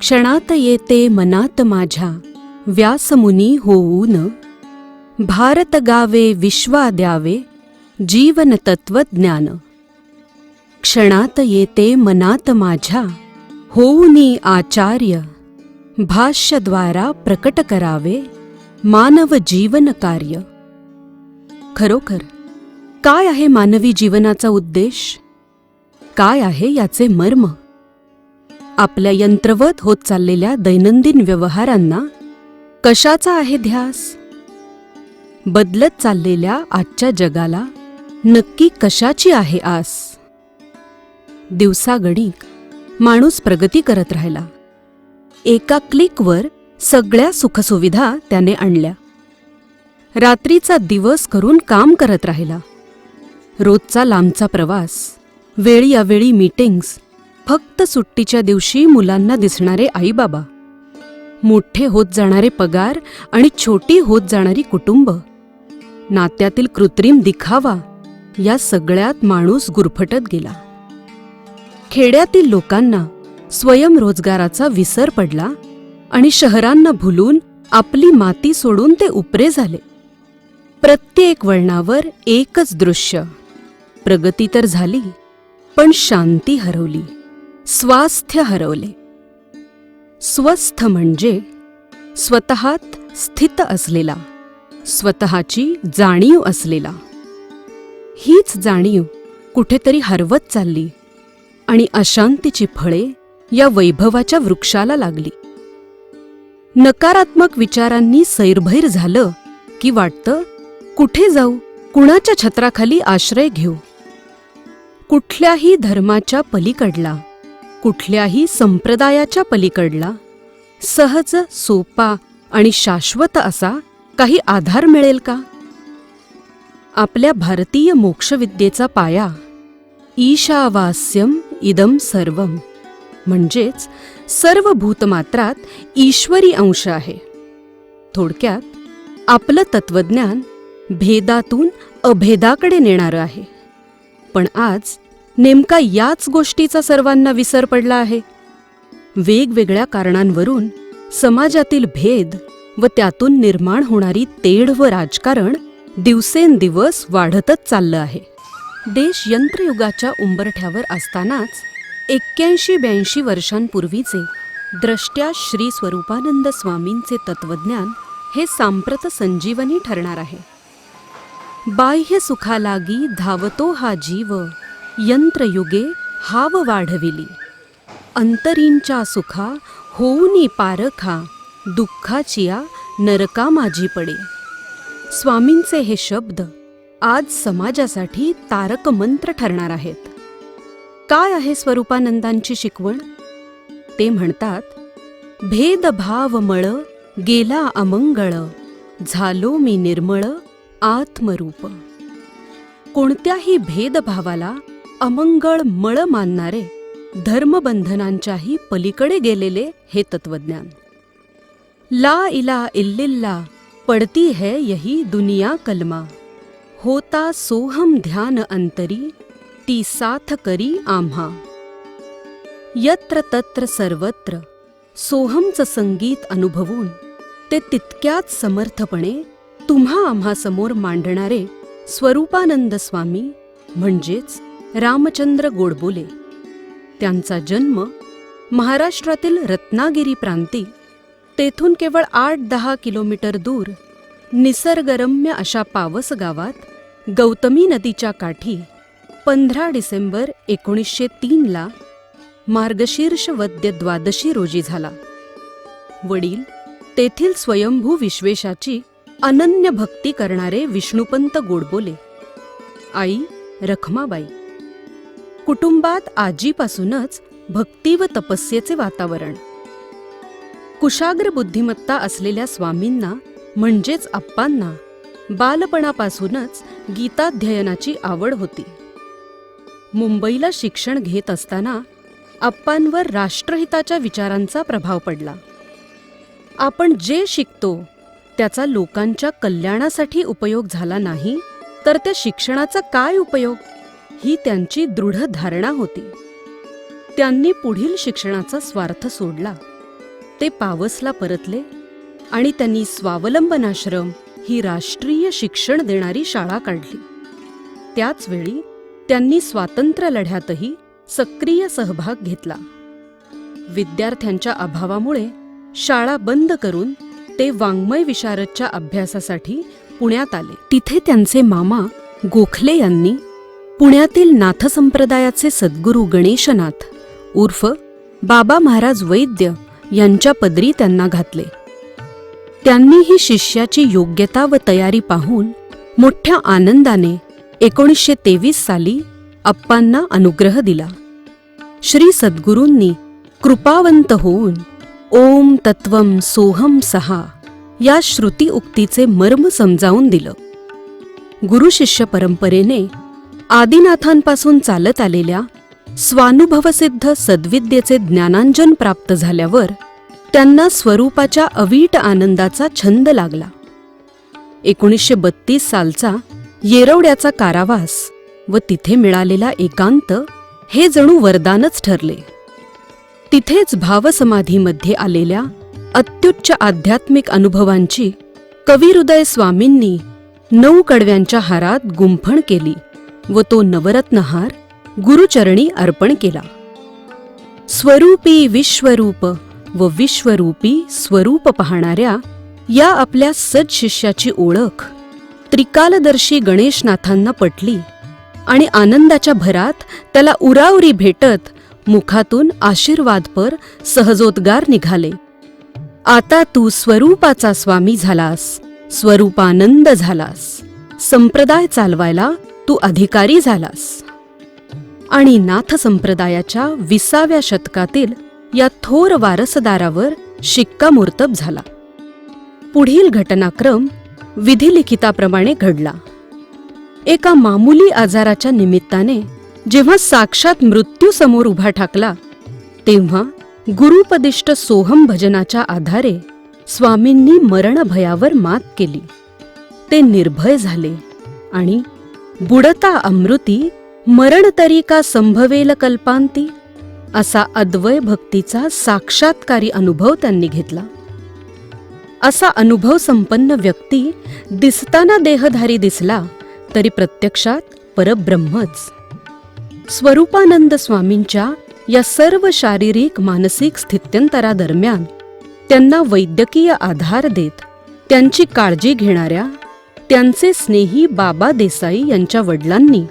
क्षणात येते मनात माझ्या. व्यासमुनी होऊन भारत गावे विश्वा द्यावे जीवन तत्वज्ञान. क्षणात येते मनात माझ्या होऊनी आचार्य भाष्यद्वारा प्रकट करावे मानव जीवन कार्य. खरोखर काय आहे मानवी जीवनाचा उद्देश? काय आहे याचे मर्म? आपल्या यंत्रवत होत चाललेल्या दैनंदिन व्यवहारांना कशाचा आहे ध्यास? बदलत चाललेल्या आजच्या जगाला नक्की कशाची आहे आस? दिवसागणिक माणूस प्रगती करत राहिला. एका क्लिकवर सगळ्या सुखसुविधा त्याने आणल्या. रात्रीचा दिवस करून काम करत राहिला. रोजचा लांबचा प्रवास वेळी अवेळी मीटिंग्स फक्त सुट्टीच्या दिवशी मुलांना दिसणारे आईबाबा. मोठे होत जाणारे पगार आणि छोटी होत जाणारी कुटुंब. नात्यातील कृत्रिम दिखावा या सगळ्यात माणूस गुरफटत गेला. खेड्यातील लोकांना स्वयंरोजगाराचा विसर पडला आणि शहरांना भुलून आपली माती सोडून ते उपरे झाले. प्रत्येक वळणावर एकच दृश्य. प्रगती तर झाली पण शांती हरवली. स्वास्थ्य हरवले. स्वस्थ म्हणजे स्वतःत स्थित असलेला स्वतःची जाणीव असलेला. हीच जाणीव कुठेतरी हरवत चालली आणि अशांतीची फळे या वैभवाच्या वृक्षाला लागली. नकारात्मक विचारांनी सैरभैर झालं की वाटतं कुठे जाऊ कुणाच्या छत्राखाली आश्रय घेऊ? कुठल्याही धर्माच्या पलीकडला कुठल्याही संप्रदायाच्या पलीकडला सहज सोपा आणि शाश्वत असा काही आधार मिळेल का? आपल्या भारतीय मोक्षविद्येचा पाया ईशावास्यम इदम सर्वम. म्हणजेच सर्व भूतमात्रात ईश्वरी अंश आहे. थोडक्यात आपलं तत्वज्ञान भेदातून अभेदाकडे नेणारं आहे. पण आज नेमका याच गोष्टीचा सर्वांना विसर पडला आहे. वेगवेगळ्या कारणांवरून समाजातील भेद व त्यातून निर्माण होणारी तेढ व राजकारण दिवसेंदिवस वाढतच चाललं आहे. देश यंत्रयुगाच्या उंबरठ्यावर असतानाच एक्क्याऐंशी ब्याऐंशी वर्षांपूर्वीचे द्रष्ट्या श्री स्वरूपानंद स्वामींचे तत्वज्ञान हे सांप्रत संजीवनी ठरणार आहे. बाह्य सुखालागी धावतो हा जीव यंत्रयुगे हाव वाढविली. अंतरींच्या सुखा होऊनी पारखा दुःखाचिया नरका माझी पडे. स्वामींचे हे शब्द आज समाजासाठी तारक मंत्र ठरणार आहेत. काय आहे स्वरूपानंदांची शिकवण? ते म्हणतात भेदभाव मळ गेला अमंगळ झालो मी निर्मळ आत्मरूप. कोणत्याही भेदभावाला अमंगळ मळ मानणारे धर्मबंधनांच्याही पलीकडे गेलेले हे तत्वज्ञान. ला इला इल्लिल्ला पडती है यही दुनिया कलमा. होता सोहम ध्यान अंतरी ती साथ करी आम्हा. यत्र तत्र सर्वत्र सोहमचं संगीत अनुभवून ते तितक्याच समर्थपणे तुम्हा आम्हासमोर मांडणारे स्वरूपानंद स्वामी म्हणजेच रामचंद्र गोडबोले. त्यांचा जन्म महाराष्ट्रातील रत्नागिरी प्रांती तेथून केवळ आठ दहा किलोमीटर दूर निसर्गरम्य अशा पावस गावात गौतमी नदीच्या काठी पंधरा डिसेंबर एकोणीसशे तीनला मार्गशीर्ष वद्य द्वादशी रोजी झाला. वडील तेथील स्वयंभू विश्वेशाची अनन्य भक्ती करणारे विष्णुपंत गोडबोले. आई रखमाबाई. कुटुंबात आजीपासूनच भक्ती व तपस्येचे वातावरण. कुशाग्र बुद्धिमत्ता असलेल्या स्वामींना म्हणजेच आप्पांना बालपणापासूनच गीताध्ययनाची आवड होती. मुंबईला शिक्षण घेत असताना आप्पांवर राष्ट्रहिताच्या विचारांचा प्रभाव पडला. आपण जे शिकतो त्याचा लोकांच्या कल्याणासाठी उपयोग झाला नाही तर त्या शिक्षणाचा काय उपयोग? ही त्यांची दृढ धारणा होती. त्यांनी पुढील शिक्षणाचा स्वार्थ सोडला. ते पावसला परतले आणि त्यांनी स्वावलंबनाश्रम ही राष्ट्रीय शिक्षण देणारी शाळा काढली. त्याचवेळी त्यांनी स्वातंत्र्य लढ्यातही सक्रिय सहभाग घेतला. विद्यार्थ्यांच्या अभावामुळे शाळा बंद करून ते वाङ्मय विशारदच्या अभ्यासासाठी पुण्यात आले. तिथे त्यांचे मामा गोखले यांनी पुण्यातील नाथ संप्रदायाचे सद्गुरू गणेशनाथ उर्फ बाबा महाराज वैद्य यांच्या पदरी त्यांना घातले. त्यांनी ही शिष्याची योग्यता व तयारी पाहून मोठ्या आनंदाने एकोणीसशे तेवीस साली अप्पांना अनुग्रह दिला. श्री सद्गुरूंनी कृपावंत होऊन ओम तत्वम सोहम सहा या श्रुती उक्तीचे मर्म समजावून दिलं. गुरुशिष्य परंपरेने आदिनाथांपासून चालत आलेल्या स्वानुभवसिद्ध सद्विद्येचे ज्ञानांजन प्राप्त झाल्यावर त्यांना स्वरूपाच्या अवीट आनंदाचा छंद लागला. एकोणीसशे बत्तीस सालचा येरवड्याचा कारावास व तिथे मिळालेला एकांत हे जणू वरदानच ठरले. तिथेच भावसमाधीमध्ये आलेल्या अत्युच्च आध्यात्मिक अनुभवांची कविहृदय स्वामींनी नऊ कडव्यांच्या हारात गुंफण केली. व तो नवरत्नहार गुरुचरणी अर्पण केला. स्वरूपी विश्वरूप व विश्वरूपी स्वरूप पाहणाऱ्या या आपल्या सज्शिष्याची ओळख त्रिकालदर्शी गणेशनाथांना पटली आणि आनंदाच्या भरात त्याला उरावरी भेटत मुखातून आशीर्वादपर सहजोद्गार निघाले. आता तू स्वरूपाचा स्वामी झालास स्वरूपानंद झालास संप्रदाय चालवायला तू अधिकारी झालास. आणि नाथ संप्रदायाच्या विसाव्या शतकातील या थोर वारसदारावर शिक्कामोर्तब झाला. पुढील घटनाक्रम विधिलिखिताप्रमाणे घडला. एका मामुली आजाराच्या निमित्ताने जेव्हा साक्षात मृत्यू समोर उभा ठाकला तेव्हा गुरुपदिष्ट सोहम भजनाच्या आधारे स्वामींनी मरणभयावर मात केली. ते निर्भय झाले आणि बुडता अमृती मरण तरी का संभवेल कल्पांती? असा अद्वय भक्तीचा साक्षात्कारी अनुभव त्यांनी घेतला. असा अनुभव संपन्न व्यक्ती दिसताना देहधारी दिसला तरी प्रत्यक्षात परब्रह्मच. स्वरूपानंद स्वामींच्या या सर्व शारीरिक मानसिक स्थित्यंतरादरम्यान त्यांना वैद्यकीय आधार देत त्यांची काळजी घेणाऱ्या त्यांचे स्नेही बाबा देसाई यांच्या वडिलांनी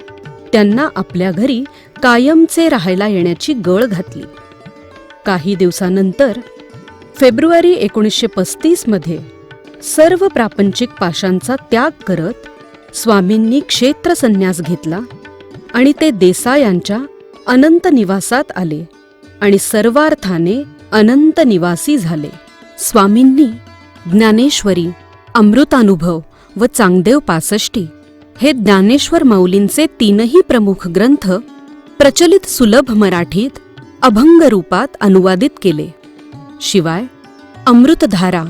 त्यांना आपल्या घरी कायमचे राहायला येण्याची गळ घातली. काही दिवसानंतर फेब्रुवारी एकोणीसशे पस्तीसमध्ये सर्व प्रापंचिक पाशांचा त्याग करत स्वामींनी क्षेत्रसन्यास घेतला आणि ते देसायांच्या अनंत निवासात आले आणि सर्वार्थाने अनंत निवासी झाले. स्वामींनी ज्ञानेश्वरी अमृतानुभव व चांगदेव पासष्टी. हे ज्ञानेश्वर माऊलींचे तीनही प्रमुख ग्रंथ प्रचलित सुलभ मराठीत अभंग रूपात अनुवादित केले. शिवाय अमृतधारा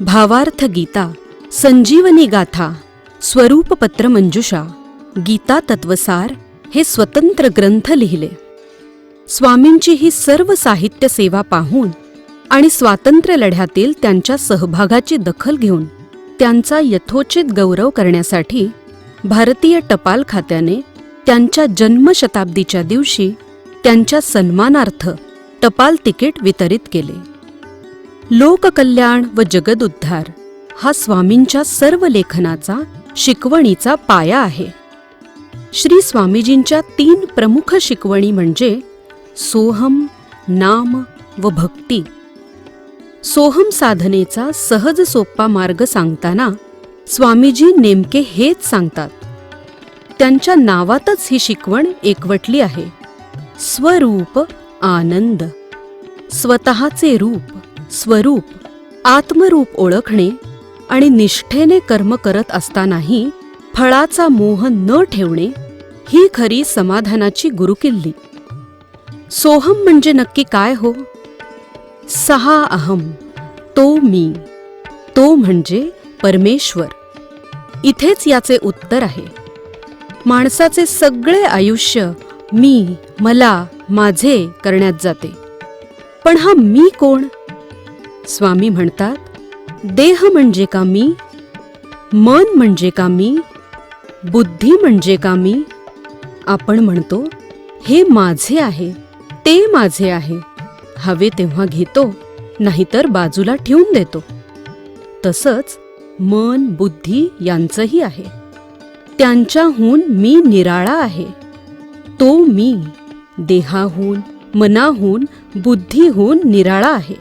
भावार्थ गीता संजीवनी गाथा स्वरूपपत्र मंजुषा गीता तत्वसार हे स्वतंत्र ग्रंथ लिहिले. स्वामींची ही सर्व साहित्य सेवा पाहून आणि स्वातंत्र्य लढ्यातील त्यांच्या सहभागाची दखल घेऊन त्यांचा यथोचित गौरव करण्यासाठी भारतीय टपाल खात्याने त्यांच्या जन्मशताब्दीच्या दिवशी त्यांच्या सन्मानार्थ टपाल तिकीट वितरित केले. लोककल्याण व जगदुद्धार हा स्वामींच्या सर्व लेखनाचा शिकवणीचा पाया आहे. श्री स्वामीजींच्या तीन प्रमुख शिकवणी म्हणजे सोहम नाम व भक्ती. सोहम साधनेचा सहज सोप्पा मार्ग सांगताना स्वामीजी नेमके हेच सांगतात. त्यांच्या नावातच ही शिकवण एकवटली आहे. स्वरूप आनंद. स्वतःचे रूप स्वरूप आत्मरूप ओळखणे आणि निष्ठेने कर्म करत असतानाही फळाचा मोह न ठेवणे ही खरी समाधानाची गुरुकिल्ली. सोहम म्हणजे नक्की काय हो? सहा अहम तो मी तो म्हणजे परमेश्वर. इथेच याचे उत्तर आहे. माणसाचे सगळे आयुष्य मी मला माझे करण्यात जाते. पण हा मी कोण? स्वामी म्हणतात देह म्हणजे का मी? मन म्हणजे का मी? बुद्धी म्हणजे का मी? आपण म्हणतो हे माझे आहे ते माझे आहे. हवे तेव्हा घेतो नाहीतर बाजूला ठेवून देतो. तसंच मन बुद्धी यांचंही आहे. त्यांच्याहून मी निराळा आहे. तो मी. देहाहून मनाहून बुद्धीहून निराळा आहे.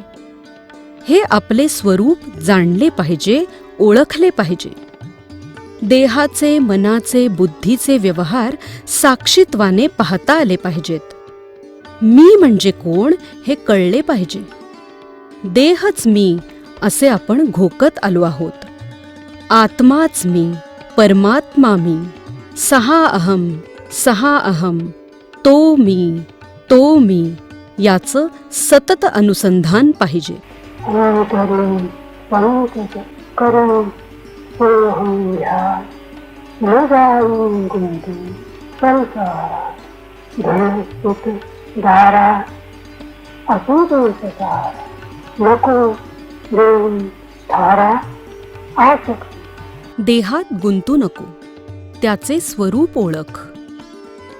हे आपले स्वरूप जाणले पाहिजे ओळखले पाहिजे. देहाचे मनाचे बुद्धीचे व्यवहार साक्षित्वाने पाहता आले पाहिजेत. मी म्हणजे कोण हे कळले पाहिजे देहच मी असे आपण घोकत आलो आहोत आत्माच मी परमात्मा मी सहा अहम सहा अहम तो मी तो मी याचं सतत अनुसंधान पाहिजे धारा असू दोष नको देऊन धारा आसक देहात गुंतू नको त्याचे स्वरूप ओळख.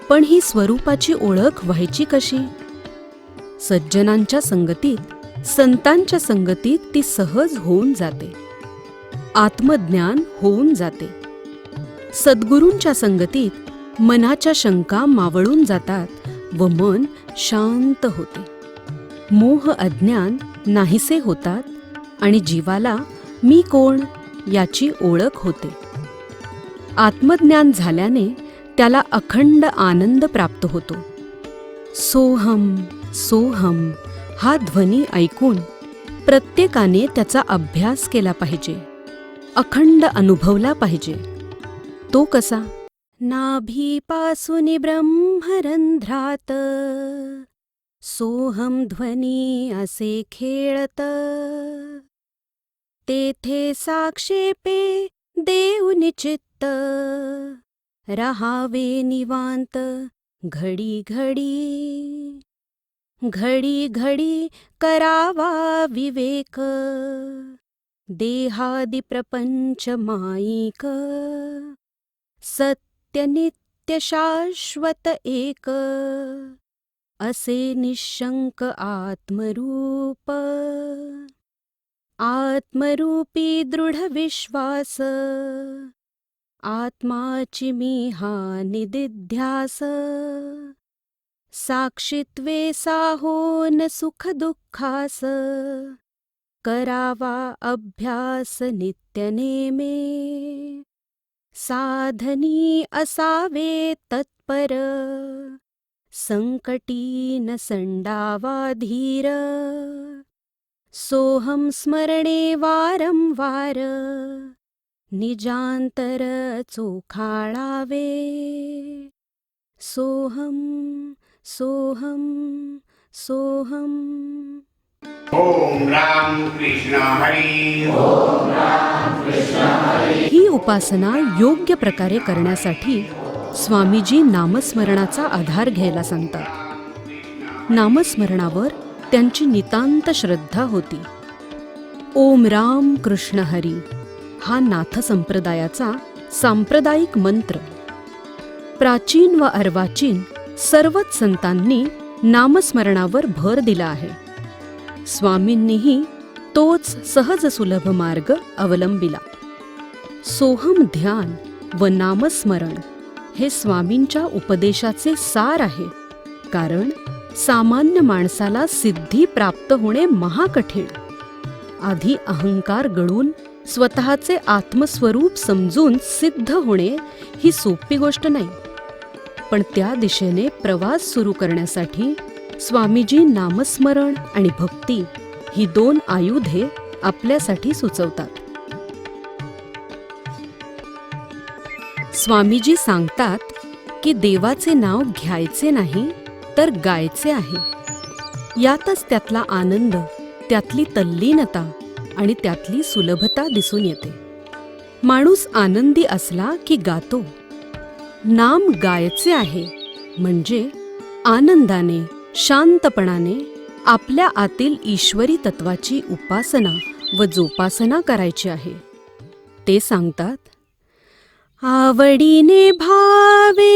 पण ही स्वरूपाची ओळख व्हायची कशी? सज्जनांच्या संगतीत संतांच्या संगतीत ती सहज होऊन जाते. आत्मज्ञान होऊन जाते. सद्गुरूंच्या संगतीत मनाच्या शंका मावळून जातात. व मन शांत होते. मोह अज्ञान नाहीसे होतात आणि जीवाला मी कोण याची ओळख होते. आत्मज्ञान झाल्याने त्याला अखंड आनंद प्राप्त होतो. सोहम सोहम हा ध्वनी ऐकून प्रत्येकाने त्याचा अभ्यास केला पाहिजे. अखंड अनुभवला पाहिजे. तो कसा? नाभीपासून ब्रह्मरंध्रात सोहम ध्वनी असे खेळत। तेथे साक्षेपे देवनिचित्त रहावे निवांत घडी घडी घडी घडी करावा विवेक। देहादि प्रपंच माईक सत्य एक असे निशंक आत्मरूप। आत्मरूपी दृढ विश्वास आत्माची मी हा निदिध्यास साक्षित्वे साहोन सुख दुःखास करावा अभ्यास नित्यने मे साधनी असावे तत्पर संकटी न संडावा धीर सोहम स्मरणे वारंवार निजांतर चोखाळावे. सोहम सोहम सोहम. ओम राम कृष्ण हरी। ही उपासना योग्य प्रकारे करण्यासाठी स्वामीजी नामस्मरणाचा आधार घ्यायला सांगतात. नामस्मरणावर त्यांची नितांत श्रद्धा होती. ओम राम कृष्ण हरी हा नाथ संप्रदायाचा सांप्रदायिक मंत्र. प्राचीन व अर्वाचीन सर्वच संतांनी नामस्मरणावर भर दिला आहे. स्वामींनीही तोच सहज सुलभ मार्ग अवलंबिला. सोहम ध्यान व नामस्मरण हे स्वामींच्या उपदेशाचे सार आहे. कारण सामान्य माणसाला सिद्धी प्राप्त होणे महाकठीण. आधी अहंकार गळून स्वतःचे आत्मस्वरूप समजून सिद्ध होणे ही सोपी गोष्ट नाही. पण त्या दिशेने प्रवास सुरू करण्यासाठी स्वामीजी नामस्मरण आणि भक्ती ही दोन आयुधे आपल्यासाठी सुचवतात. स्वामीजी सांगतात की देवाचे नाव घ्यायचे नाही तर गायचे आहे. यातच त्यातला आनंद त्यातली तल्लीनता आणि त्यातली सुलभता दिसून येते. माणूस आनंदी असला की गातो. नाम गायचे आहे म्हणजे आनंदाने शांतपणाने आपल्या आतील ईश्वरी तत्वाची उपासना व जोपासना करायची आहे. ते सांगतात आवडीने भावे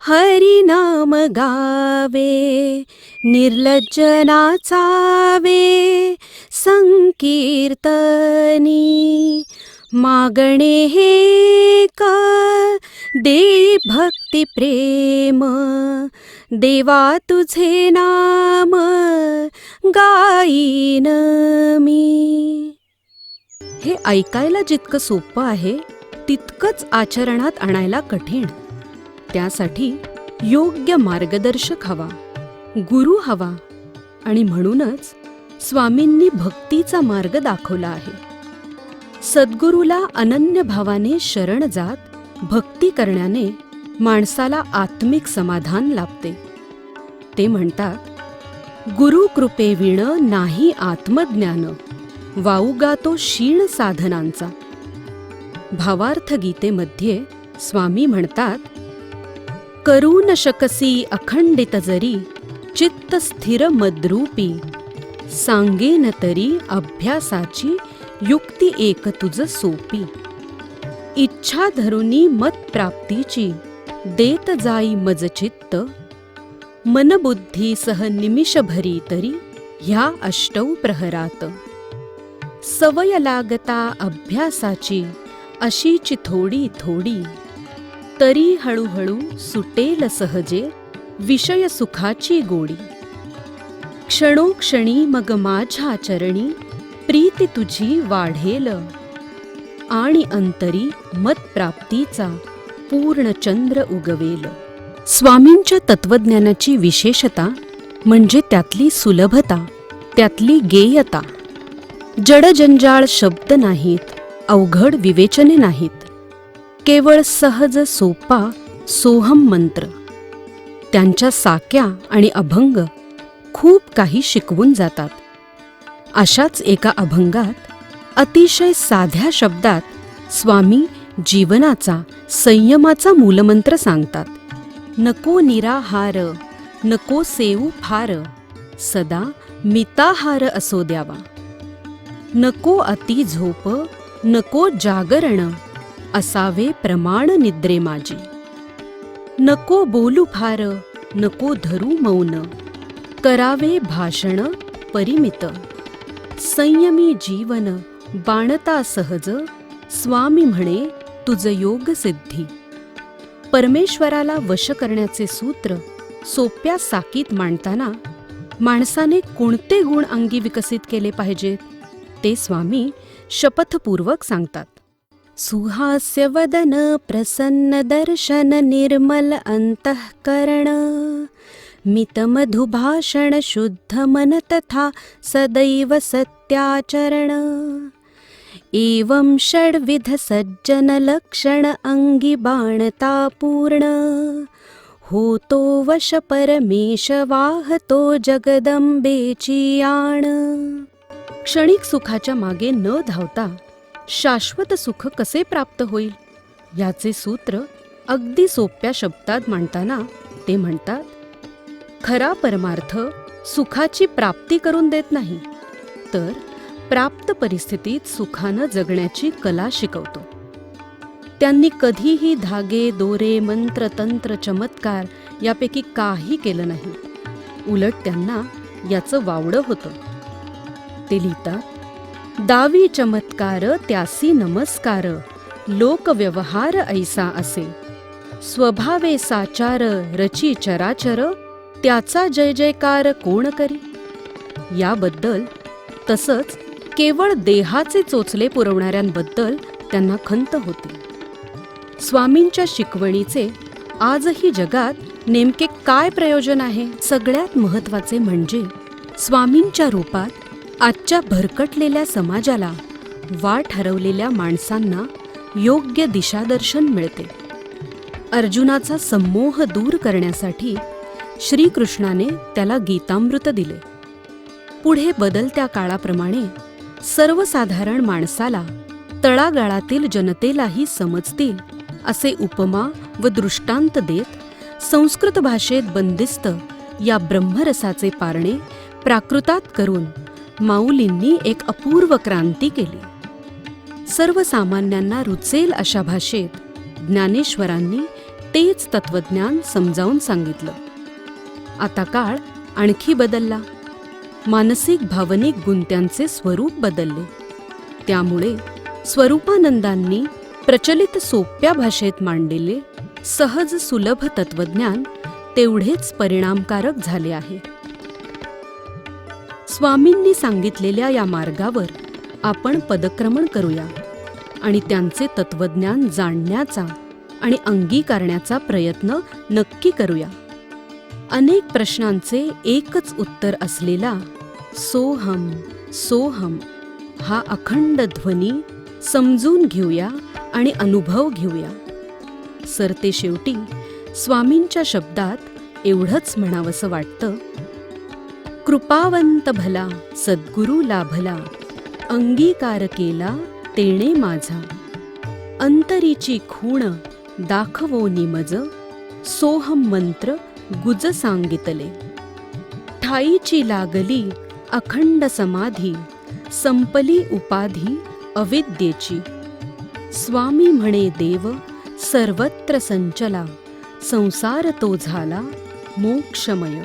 हरिनाम गावे निर्लज्ज नाचावे संकीर्तनी मागणे हे का दे भक्ती प्रेम देवा तुझे नाम गाईन मी. हे ऐकायला जितकं सोपं आहे तितकंच आचरणात आणायला कठीण. त्यासाठी योग्य मार्गदर्शक हवा गुरु हवा आणि म्हणूनच स्वामींनी भक्तीचा मार्ग दाखवला आहे. सद्गुरूला अनन्य भावाने शरण जात भक्ती करण्याने माणसाला आत्मिक समाधान लाभते. ते म्हणतात गुरु कृपेविण नाही आत्मज्ञान वाऊगा तो क्षीण साधनांचा. भावार्थ गीतेमध्ये स्वामी म्हणतात करू न शकसी अखंडित जरी चित्त स्थिर मद्रूपी सांगेन तरी अभ्यासाची युक्ती एक तुझ सोपी. इच्छा धरुनी मत प्राप्तीची देत जाई मज चित्त. मनबुद्धी सह निमिषभरी तरी ह्या अष्टौ प्रहरात. सवय लागता अभ्यासाची अशीच थोडी थोडी. तरी हळूहळू सुटेल सहजे विषय सुखाची गोडी. क्षणोक्षणी मग माझ्या चरणी प्रीती तुझी वाढेल. आणि अंतरी मतप्राप्तीचा पूर्ण चंद्र उगवेल. स्वामींच्या तत्वज्ञानाची विशेषता म्हणजे त्यातली सुलभता त्यातली गेयता. जडजंजाळ शब्द नाहीत. अवघड विवेचने नाहीत. केवळ सहज सोपा सोहम मंत्र. त्यांच्या साक्या आणि अभंग खूप काही शिकवून जातात. अशाच एका अभंगात अतिशय साध्या शब्दात स्वामी जीवनाचा संयमाचा मूलमंत्र सांगतात. नको निराहार नको सेऊ फार सदा मिताहार असो द्यावा. नको अति झोप नको जागरण असावे प्रमाण निद्रे माझी. नको बोलू फार नको धरू मौन करावे भाषण परिमित. संयमी जीवन बाणता सहज स्वामी म्हणे तुझ योग सिद्धी. परमेश्वराला वश करण्याचे सूत्र सोप्या साकीत मांडताना माणसाने कोणते गुण अंगी विकसित केले पाहिजेत ते स्वामी शपथपूर्वक सांगतात. सुहास्य वदन प्रसन्न दर्शन निर्मल अंतःकरण मितमधुभाषण शुद्ध मन तथा सदैव सत्याचरण एवं षड्विध सज्जन लक्षण अंगी बाणता पूर्ण होतो वश परमेश वाहतो जगदंबेची आण. क्षणिक सुखाच्या मागे न धावता शाश्वत सुख कसे प्राप्त होईल याचे सूत्र अगदी सोप्या शब्दात मांडताना ते म्हणतात खरा परमार्थ सुखाची प्राप्ती करून देत नाही तर प्राप्त परिस्थितीत सुखानं जगण्याची कला शिकवतो. त्यांनी कधीही धागे दोरे मंत्र तंत्र चमत्कार यापैकी काही केलं नाही. उलट त्यांना याचं वावडं होतं. ते लिहितात दावी चमत्कार त्यासी नमस्कार लोकव्यवहार ऐसा असे. स्वभावे साचार रची चराचर त्याचा जय जयकार कोण करी? याबद्दल तसंच केवळ देहाचे चोचले पुरवणाऱ्यांबद्दल त्यांना खंत होती. स्वामींच्या शिकवणीचे आजही जगात नेमके काय प्रयोजन आहे? सगळ्यात महत्त्वाचे म्हणजे स्वामींच्या रूपात आजच्या भरकटलेल्या समाजाला वाट ठरवलेल्या माणसांना योग्य दिशादर्शन मिळते. अर्जुनाचा संमोह दूर करण्यासाठी श्रीकृष्णाने त्याला गीतामृत दिले. पुढे बदलत्या काळाप्रमाणे सर्वसाधारण माणसाला तळागाळातील जनतेलाही समजतील असे उपमा व दृष्टांत देत संस्कृत भाषेत बंदिस्त या ब्रह्मरसाचे पारणे प्राकृतात करून माऊलींनी एक अपूर्व क्रांती केली. सर्वसामान्यांना रुचेल अशा भाषेत ज्ञानेश्वरांनी तेच तत्वज्ञान समजावून सांगितलं. आता काळ आणखी बदलला. मानसिक भावनिक गुंत्यांचे स्वरूप बदलले. त्यामुळे स्वरूपानंदांनी प्रचलित सोप्या भाषेत मांडलेले सहज सुलभ तत्वज्ञान तेवढेच परिणामकारक झाले आहे. स्वामींनी सांगितलेल्या या मार्गावर आपण पदक्रमण करूया आणि त्यांचे तत्वज्ञान जाणण्याचा आणि अंगीकारण्याचा प्रयत्न नक्की करूया. अनेक प्रश्नांचे एकच उत्तर असलेला सोहम सोहम हा अखंड ध्वनी समजून घेऊया आणि अनुभव घेऊया. सरते शेवटी स्वामींच्या शब्दात एवढंच म्हणावंसं वाटतं कृपावंत भला सद्गुरू लाभला अंगीकार केला तेणे माझा. अंतरीची खूण दाखवो निमज सोहम मंत्र गुज सांगितले. ठाईची लागली अखंड समाधी संपली उपाधी अविद्येची. स्वामी म्हणे देव सर्वत्र संचला संसार तो झाला मोक्षमय.